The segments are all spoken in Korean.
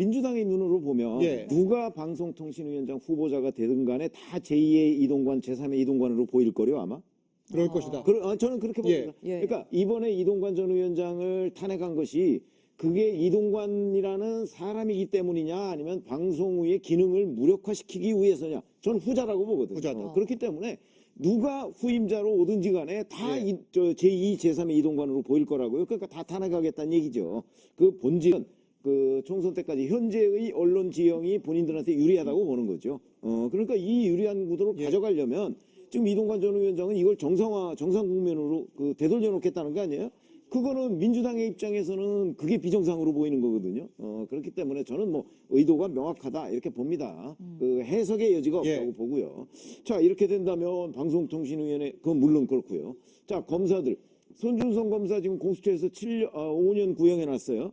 민주당의 눈으로 보면 예. 누가 방송통신위원장 후보자가 되든 간에 다 제2의 이동관, 제3의 이동관으로 보일 거요 아마. 그럴 것이다. 그, 아, 저는 그렇게 예. 봅니다. 예. 그러니까 이번에 이동관 전 위원장을 탄핵한 것이 그게 이동관이라는 사람이기 때문이냐 아니면 방송의 기능을 무력화시키기 위해서냐 저는 후자라고 보거든요. 후자다. 어, 그렇기 때문에 누가 후임자로 오든지 간에 다 예. 이, 저 제2, 제3의 이동관으로 보일 거라고요. 그러니까 다 탄핵하겠다는 얘기죠. 그 본질은 그 총선 때까지 현재의 언론 지형이 본인들한테 유리하다고 보는 거죠. 어, 그러니까 이 유리한 구도를 예. 가져가려면 지금 이동관 전 위원장은 이걸 정상화, 정상 국면으로 그 되돌려 놓겠다는 거 아니에요? 그거는 민주당의 입장에서는 그게 비정상으로 보이는 거거든요. 어, 그렇기 때문에 저는 뭐 의도가 명확하다 이렇게 봅니다. 그 해석의 여지가 없다고 예. 보고요. 자, 이렇게 된다면 방송통신위원회, 그건 물론 그렇고요. 자, 검사들. 손준성 검사 지금 공수처에서 7년, 아, 5년 구형해 놨어요.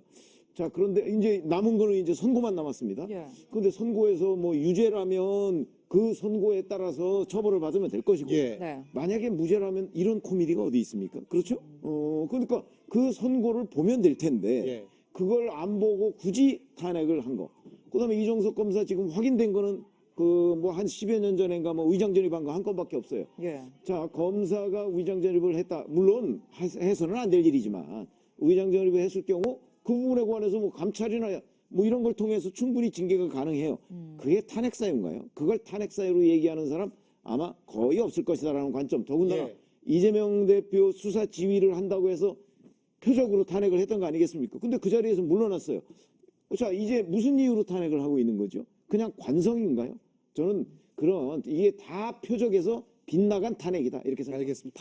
자, 그런데 이제 남은 거는 이제 선고만 남았습니다. 예. 근데 선고에서 뭐 유죄라면 그 선고에 따라서 처벌을 받으면 될 것이고 예. 네. 만약에 무죄라면 이런 코미디가 어디 있습니까? 그렇죠? 어, 그러니까 그 선고를 보면 될 텐데 예. 그걸 안 보고 굳이 탄핵을 한 거. 그다음에 이종석 검사 지금 확인된 거는 그 뭐 한 10여 년 전인가 뭐 위장 전입한 거 한 건밖에 없어요. 예. 자, 검사가 위장 전입을 했다. 물론 해- 해서는 안 될 일이지만 위장 전입을 했을 경우 그 부분에 관해서 뭐 감찰이나 뭐 이런 걸 통해서 충분히 징계가 가능해요. 그게 탄핵 사유인가요? 그걸 탄핵 사유로 얘기하는 사람 아마 거의 없을 것이다라는 관점. 더군다나 예. 이재명 대표 수사 지휘를 한다고 해서 표적으로 탄핵을 했던 거 아니겠습니까? 근데 그 자리에서 물러났어요. 자, 이제 무슨 이유로 탄핵을 하고 있는 거죠? 그냥 관성인가요? 저는 그런 이게 다 표적에서 빗나간 탄핵이다 이렇게 생각합니다. 알겠습니다.